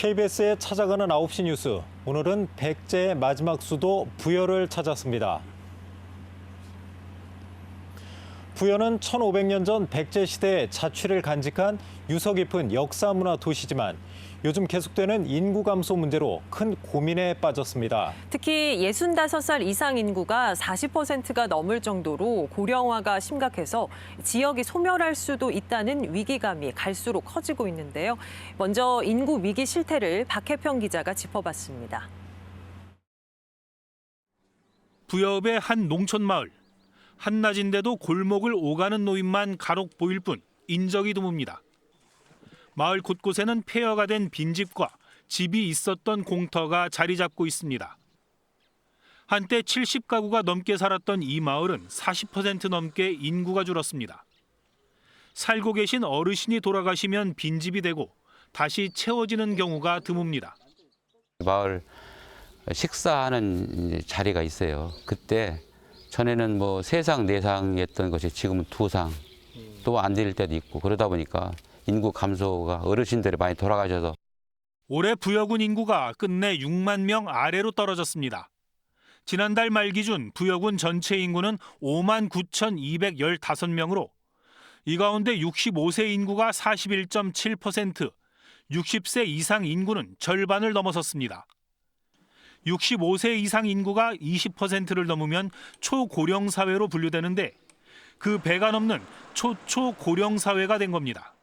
KBS에 찾아가는 9시 뉴스. 오늘은 백제의 마지막 수도 부여를 찾았습니다. 부여는 1500년 전 백제 시대의 자취를 간직한 유서 깊은 역사 문화 도시지만 요즘 계속되는 인구 감소 문제로 큰 고민에 빠졌습니다. 특히 65살 이상 인구가 40%가 넘을 정도로 고령화가 심각해서 지역이 소멸할 수도 있다는 위기감이 갈수록 커지고 있는데요. 먼저 인구 위기 실태를 박혜평 기자가 짚어봤습니다. 부여읍의 한 농촌 마을. 한낮인데도 골목을 오가는 노인만 간혹 보일 뿐 인적이 드뭅니다. 마을 곳곳에는 폐허가 된 빈집과 집이 있었던 공터가 자리 잡고 있습니다. 한때 70가구가 넘게 살았던 이 마을은 40% 넘게 인구가 줄었습니다. 살고 계신 어르신이 돌아가시면 빈집이 되고 다시 채워지는 경우가 드뭅니다. 마을 식사하는 자리가 있어요. 그때 전에는 뭐 세 상 네 상이었던 것이 지금은 두 상 또 안 될 때도 있고 그러다 보니까 인구 감소가 어르신들이 많이 돌아가셔서 올해 부여군 인구가 끝내 6만 명 아래로 떨어졌습니다. 지난달 말 기준 부여군 전체 인구는 5만 9,215명으로 이 가운데 65세 인구가 41.7%, 60세 이상 인구는 절반을 넘어섰습니다. 65세 이상 인구가 20%를 넘으면 초고령 사회로 분류되는데 그 배가 넘는 초초고령 사회가 된 겁니다.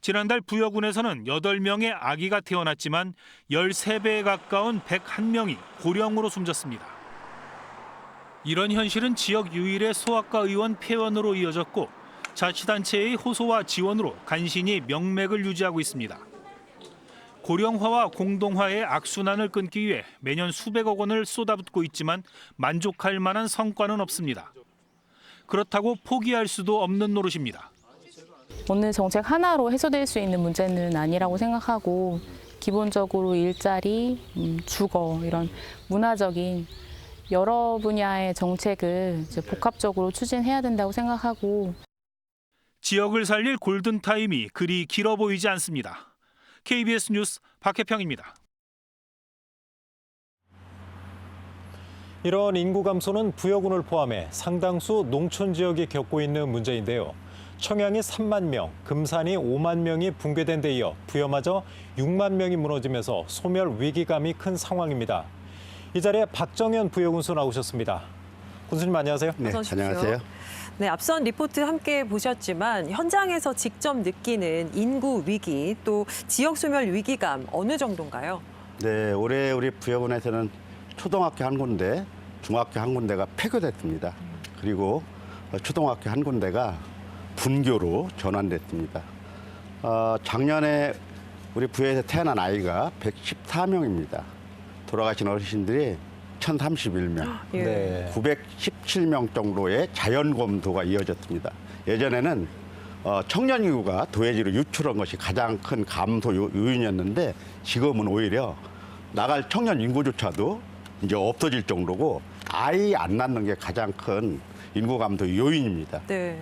지난달 부여군에서는 8명의 아기가 태어났지만 13배에 가까운 101명이 고령으로 숨졌습니다. 이런 현실은 지역 유일의 소아과 의원 폐원으로 이어졌고 자치단체의 호소와 지원으로 간신히 명맥을 유지하고 있습니다. 고령화와 공동화의 악순환을 끊기 위해 매년 수백억 원을 쏟아붓고 있지만 만족할 만한 성과는 없습니다. 그렇다고 포기할 수도 없는 노릇입니다. 어느 정책 하나로 해소될 수 있는 문제는 아니라고 생각하고 기본적으로 일자리, 음, 주거 이런 문화적인 여러 분야의 정책을 이제 복합적으로 추진해야 된다고 생각하고 지역을 살릴 골든타임이 그리 길어 보이지 않습니다. KBS 뉴스 박혜평입니다. 이런 인구 감소는 부여군을 포함해 상당수 농촌 지역이 겪고 있는 문제인데요. 청양이 3만 명, 금산이 5만 명이 붕괴된 데 이어 부여마저 6만 명이 무너지면서 소멸 위기감이 큰 상황입니다. 이 자리에 박정현 부여군수 나오셨습니다. 군수님 안녕하세요. 네. 안녕하세요. 네, 앞선 리포트 함께 보셨지만 현장에서 직접 느끼는 인구 위기 또 지역 소멸 위기감 어느 정도인가요? 네, 올해 우리 부여군에서는 초등학교 한 군데, 중학교 한 군데가 폐교됐습니다. 그리고 초등학교 한 군데가 분교로 전환됐습니다. 어, 작년에 우리 부여에서 태어난 아이가 114명입니다. 돌아가신 어르신들이 1031명. 예. 네. 917명 정도의 자연검도가 이어졌습니다. 예전에는 어, 청년 인구가 도해지로 유출한 것이 가장 큰 감소 요- 요인이었는데 지금은 오히려 나갈 청년 인구조차도 이제 없어질 정도고 아이 안 낳는 게 가장 큰 인구 감소 요인입니다. 네.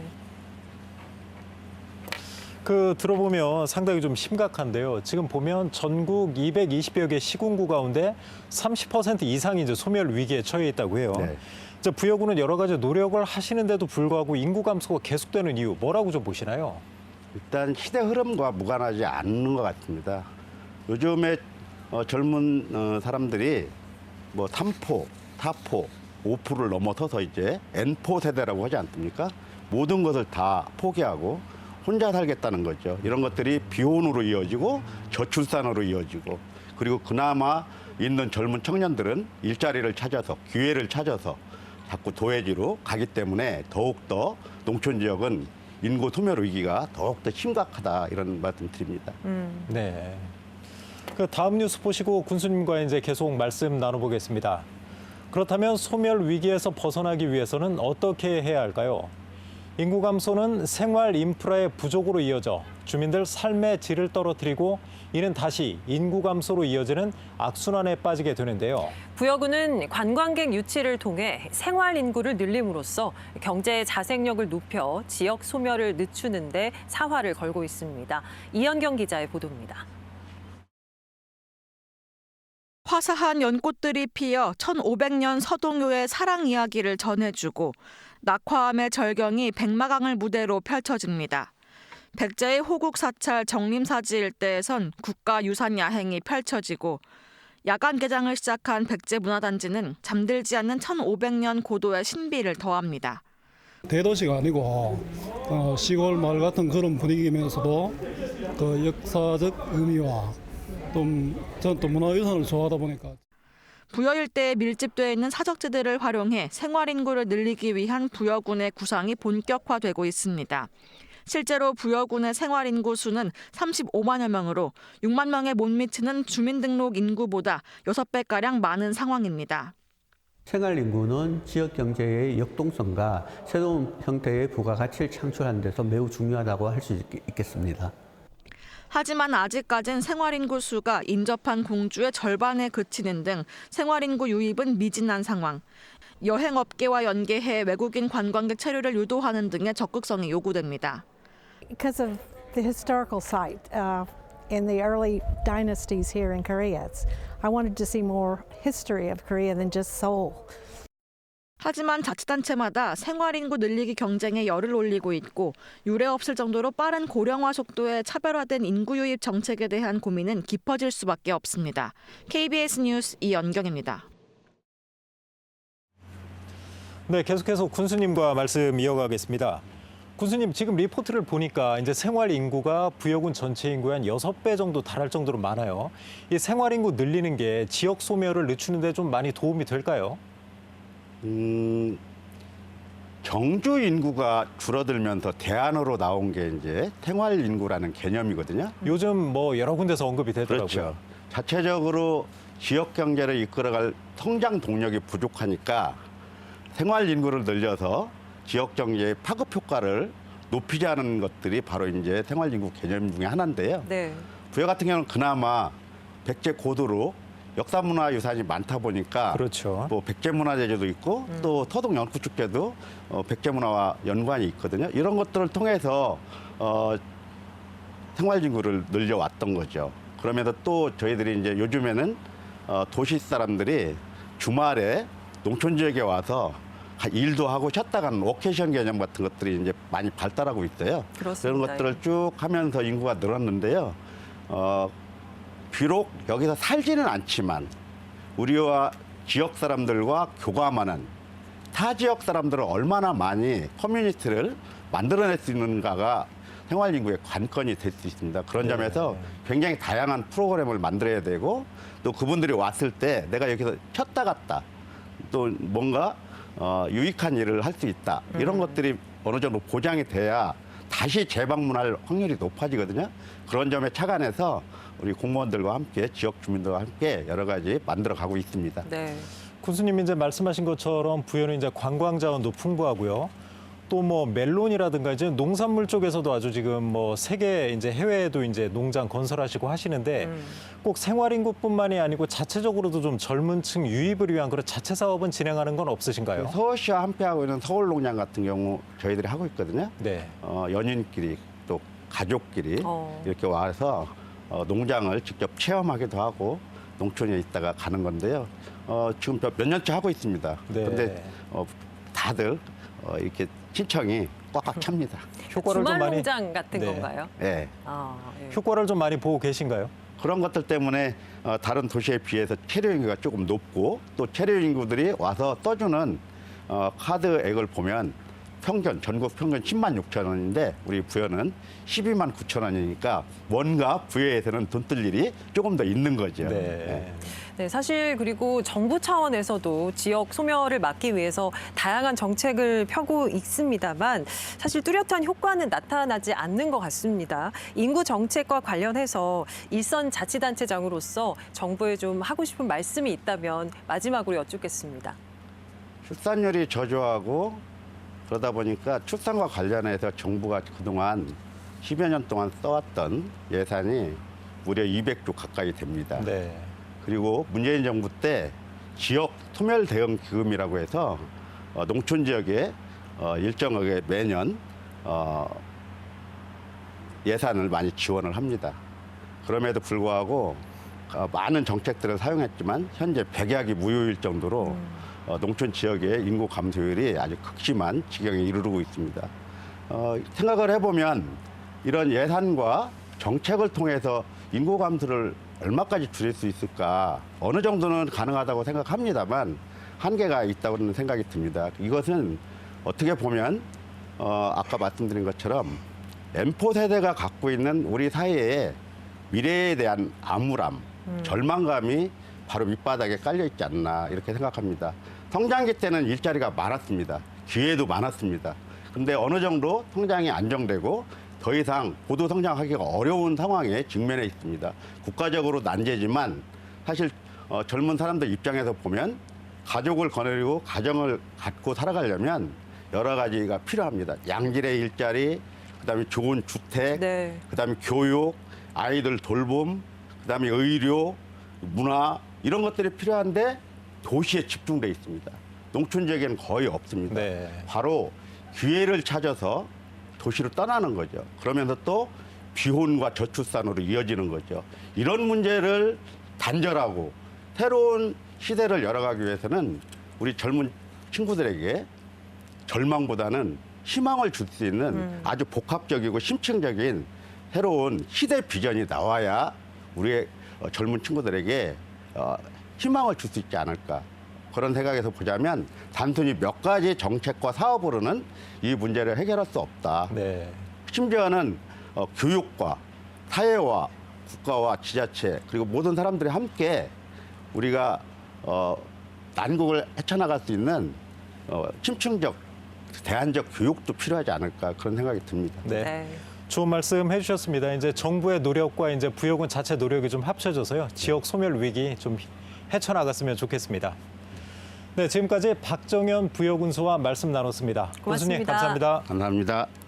그 들어보면 상당히 좀 심각한데요. 지금 보면 전국 220여 개 시군구 가운데 30% 이상이 이제 소멸 위기에 처해 있다고 해요. 네. 이제 부여군은 여러 가지 노력을 하시는데도 불구하고 인구 감소가 계속되는 이유 뭐라고 좀 보시나요? 일단 시대 흐름과 무관하지 않는 것 같습니다. 요즘에 어, 젊은 어, 사람들이 뭐 3포, 4포, 5포를 넘어서서 이제 N포 세대라고 하지 않습니까? 모든 것을 다 포기하고 혼자 살겠다는 거죠. 이런 것들이 비혼으로 이어지고 저출산으로 이어지고 그리고 그나마 있는 젊은 청년들은 일자리를 찾아서 기회를 찾아서 자꾸 도해지로 가기 때문에 더욱더 농촌 지역은 인구 소멸 위기가 더욱더 심각하다 이런 말씀 드립니다. 음. 네. 그 다음 뉴스 보시고 군수님과 이제 계속 말씀 나눠보겠습니다. 그렇다면 소멸 위기에서 벗어나기 위해서는 어떻게 해야 할까요? 인구 감소는 생활 인프라의 부족으로 이어져 주민들 삶의 질을 떨어뜨리고 이는 다시 인구 감소로 이어지는 악순환에 빠지게 되는데요. 부여군은 관광객 유치를 통해 생활 인구를 늘림으로써 경제 자생력을 높여 지역 소멸을 늦추는 데 사활을 걸고 있습니다. 이현경 기자의 보도입니다. 화사한 연꽃들이 피어 1500년 서동요의 사랑 이야기를 전해주고 낙화암의 절경이 백마강을 무대로 펼쳐집니다. 백제의 호국 사찰 정림사지 일대에선 국가유산 야행이 펼쳐지고 야간 개장을 시작한 백제 문화단지는 잠들지 않는 1500년 고도의 신비를 더합니다. 대도시가 아니고 어, 시골 마을 같은 그런 분위기면서도 그 역사적 의미와 또 저는 또 문화유산을 좋아하다 보니까 부여 일대에 밀집되어 있는 사적지대를 활용해 생활 인구를 늘리기 위한 부여군의 구상이 본격화되고 있습니다. 실제로 부여군의 생활 인구 수는 35만여 명으로 6만 명에 못 미치는 주민등록 인구보다 6배가량 많은 상황입니다. 생활 인구는 지역 경제의 역동성과 새로운 형태의 부가가치를 창출하는 데서 매우 중요하다고 할 수 있겠습니다. 하지만 아직까진 생활 인구 수가 인접한 공주의 절반에 그치는 등 생활 인구 유입은 미진한 상황. 여행업계와 연계해 외국인 관광객 체류를 유도하는 등의 적극성이 요구됩니다. Because of the historical site uh, in the early dynasties here in Korea. It's, I wanted to see more history of Korea than just Seoul. 하지만 자치단체마다 생활 인구 늘리기 경쟁에 열을 올리고 있고 유례 없을 정도로 빠른 고령화 속도에 차별화된 인구 유입 정책에 대한 고민은 깊어질 수밖에 없습니다. KBS 뉴스 이연경입니다. 네, 계속해서 군수님과 말씀 이어가겠습니다. 군수님, 지금 리포트를 보니까 이제 생활 인구가 부여군 전체 인구의 한 여섯 배 정도 달할 정도로 많아요. 이 생활 인구 늘리는 게 지역 소멸을 늦추는 데 좀 많이 도움이 될까요? 음, 경주 인구가 줄어들면서 대안으로 나온 게 이제 생활 인구라는 개념이거든요. 요즘 뭐 여러 군데서 언급이 되더라고요. 그렇죠. 자체적으로 지역 경제를 이끌어갈 성장 동력이 부족하니까 생활 인구를 늘려서 지역 경제의 파급 효과를 높이자는 것들이 바로 이제 생활 인구 개념 중에 하나인데요. 네. 부여 같은 경우는 그나마 백제 고도로 역사 문화 유산이 많다 보니까 그렇죠. 뭐 백제 문화 제도도 있고 또 토동 연구 축제도 어, 백제 문화와 연관이 있거든요. 이런 것들을 통해서 어, 생활 인구를 늘려왔던 거죠. 그러면서 또 저희들이 이제 요즘에는 어, 도시 사람들이 주말에 농촌 지역에 와서 하- 일도 하고 쉬었다 가는 워케이션 개념 같은 것들이 이제 많이 발달하고 있어요. 그렇습니다. 런 것들을 쭉 하면서 인구가 늘었는데요. 어, 비록 여기서 살지는 않지만 우리와 지역 사람들과 교감하는 타 지역 사람들은 얼마나 많이 커뮤니티를 만들어낼 수 있는가가 생활 인구의 관건이 될 수 있습니다. 그런 점에서 굉장히 다양한 프로그램을 만들어야 되고 또 그분들이 왔을 때 내가 여기서 쉬었다 갔다 또 뭔가 어, 유익한 일을 할 수 있다 이런 것들이 어느 정도 보장이 돼야 다시 재방문할 확률이 높아지거든요. 그런 점에 착안해서 우리 공무원들과 함께 지역 주민들과 함께 여러 가지 만들어 가고 있습니다. 네. 군수님 이제 말씀하신 것처럼 부여는 이제 관광 자원도 풍부하고요. 또 뭐 멜론이라든가 이제 농산물 쪽에서도 아주 지금 뭐 세계 이제 해외에도 이제 농장 건설하시고 하시는데 음. 꼭 생활 인구뿐만이 아니고 자체적으로도 좀 젊은 층 유입을 위한 그런 자체 사업은 진행하는 건 없으신가요? 서울시와 함께하고 있는 서울농장 같은 경우 저희들이 하고 있거든요. 네. 어, 연인끼리 또 가족끼리 어. 이렇게 와서 어, 농장을 직접 체험하기도 하고 농촌에 있다가 가는 건데요. 어, 지금 몇 년째 하고 있습니다. 네. 그런데 어, 다들 어, 이렇게 신청이 꽉꽉 찹니다. 효과를 좀 주말 많이 농장 같은 네. 건가요? 예. 아, 예. 효과를 좀 많이 보고 계신가요? 그런 것들 때문에 어, 다른 도시에 비해서 체류 인구가 조금 높고 또 체류 인구들이 와서 써주는 어, 카드액을 보면 평균 전국 평균 10만 6천 원인데 우리 부여는 12만 9천 원이니까 뭔가 부여에서는 돈쓸 일이 조금 더 있는 거죠. 네. 예. 네, 사실 그리고 정부 차원에서도 지역 소멸을 막기 위해서 다양한 정책을 펴고 있습니다만 사실 뚜렷한 효과는 나타나지 않는 것 같습니다. 인구 정책과 관련해서 일선 자치단체장으로서 정부에 좀 하고 싶은 말씀이 있다면 마지막으로 여쭙겠습니다. 출산율이 저조하고 그러다 보니까 출산과 관련해서 정부가 그동안 10여 년 동안 써왔던 예산이 무려 200조 가까이 됩니다. 네. 그리고 문재인 정부 때 지역 소멸 대응 기금이라고 해서 어, 농촌 지역에 어, 일정하게 매년 어, 예산을 많이 지원을 합니다. 그럼에도 불구하고 어, 많은 정책들을 사용했지만 현재 백약이 무효일 정도로 어, 농촌 지역의 인구 감소율이 아주 극심한 지경에 이르르고 있습니다. 어, 생각을 해보면 이런 예산과 정책을 통해서 인구 감소를 얼마까지 줄일 수 있을까 어느 정도는 가능하다고 생각합니다만 한계가 있다고는 생각이 듭니다. 이것은 어떻게 보면 어, 아까 말씀드린 것처럼 M4 세대가 갖고 있는 우리 사회의 미래에 대한 암울함, 절망감이 바로 밑바닥에 깔려 있지 않나 이렇게 생각합니다. 성장기 때는 일자리가 많았습니다. 기회도 많았습니다. 근데 어느 정도 성장이 안정되고 더 이상 고도 성장하기가 어려운 상황에 직면해 있습니다. 국가적으로 난제지만 사실 어, 젊은 사람들 입장에서 보면 가족을 거느리고 가정을 갖고 살아가려면 여러 가지가 필요합니다. 양질의 일자리, 그다음에 좋은 주택, 네. 그다음에 교육, 아이들 돌봄, 그다음에 의료, 문화 이런 것들이 필요한데 도시에 집중돼 있습니다. 농촌 지역에는 거의 없습니다. 네. 바로 기회를 찾아서 도시로 떠나는 거죠. 그러면서 또 비혼과 저출산으로 이어지는 거죠. 이런 문제를 단절하고 새로운 시대를 열어가기 위해서는 우리 젊은 친구들에게 절망보다는 희망을 줄 수 있는 아주 복합적이고 심층적인 새로운 시대 비전이 나와야 우리의 어, 젊은 친구들에게 어, 희망을 줄 수 있지 않을까. 그런 생각에서 보자면 단순히 몇 가지 정책과 사업으로는 이 문제를 해결할 수 없다. 네. 심지어는 어, 교육과 사회와 국가와 지자체 그리고 모든 사람들이 함께 우리가 어, 난국을 헤쳐나갈 수 있는 어, 심층적 대안적 교육도 필요하지 않을까 그런 생각이 듭니다. 네. 네. 좋은 말씀 해주셨습니다. 이제 정부의 노력과 이제 부여군 자체 노력이 좀 합쳐져서요 지역 소멸 위기 좀 헤쳐나갔으면 좋겠습니다. 네, 지금까지 박정현 부여군수와 말씀 나눴습니다. 군수님 고맙습니다. 감사합니다. 감사합니다.